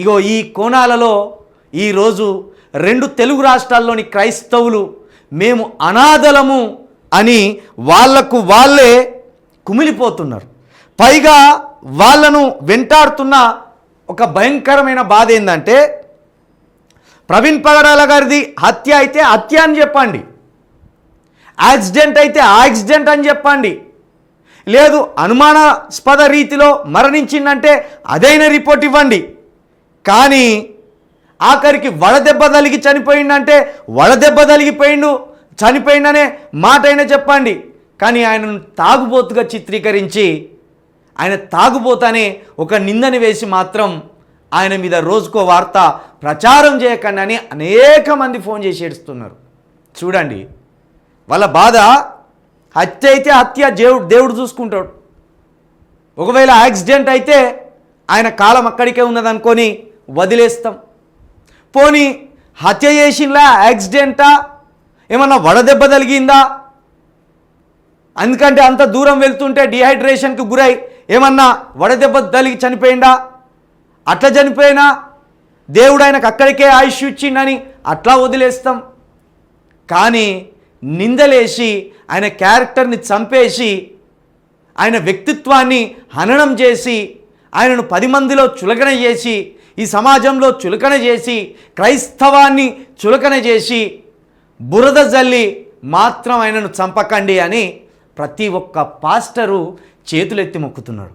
ఇగో ఈ కోణాలలో ఈరోజు రెండు తెలుగు రాష్ట్రాల్లోని క్రైస్తవులు మేము అనాథలము అని వాళ్ళకు వాళ్ళే కుమిలిపోతున్నారు. పైగా వాళ్ళను వెంటాడుతున్న ఒక భయంకరమైన బాధ ఏంటంటే ప్రవీణ్ పగడాల గారిది హత్య అయితే హత్య అని చెప్పండి. యాక్సిడెంట్ అయితే యాక్సిడెంట్ అని చెప్పండి. లేదు అనుమానాస్పద రీతిలో మరణించిందంటే అదైన రిపోర్ట్ ఇవ్వండి. కానీ ఆఖరికి వడదెబ్బ తలిగి చనిపోయిందంటే వడదెబ్బ తలిగిపోయిండు చనిపోయిందనే మాట అయినా చెప్పండి. కానీ ఆయనను తాగుబోతుగా చిత్రీకరించి ఆయన తాగుబోతనే ఒక నిందని వేసి మాత్రం ఆయన మీద రోజుకో వార్త ప్రచారం చేయకండి అని అనేక మంది ఫోన్ చేసి ఏడుస్తున్నారు. చూడండి వాళ్ళ బాధ హత్య అయితే హత్య దేవుడు దేవుడు చూసుకుంటాడు. ఒకవేళ యాక్సిడెంట్ అయితే ఆయన కాలం అక్కడికే ఉన్నదనుకొని వదిలేస్తాం. పోనీ హత్య చేసిందా యాక్సిడెంటా? ఏమన్నా వడదెబ్బ తగిలిందా? ఎందుకంటే అంత దూరం వెళ్తుంటే డిహైడ్రేషన్కి గురై ఏమన్నా వడదెబ్బ తగిలి చనిపోయిందా? అట్లా చనిపోయినా దేవుడు ఆయనకు అక్కడికే ఆయుష్ ఇచ్చిండని అట్లా వదిలేస్తాం. కానీ నిందలేసి ఆయన క్యారెక్టర్ని చంపేసి ఆయన వ్యక్తిత్వాన్ని హననం చేసి ఆయనను పది మందిలో చులకన చేసి ఈ సమాజంలో చులకన చేసి క్రైస్తవాన్ని చులకన చేసి బురద జల్లి మాత్రం ఆయనను చంపకండి అని ప్రతి ఒక్క పాస్టరు చేతులెత్తి మొక్కుతున్నాడు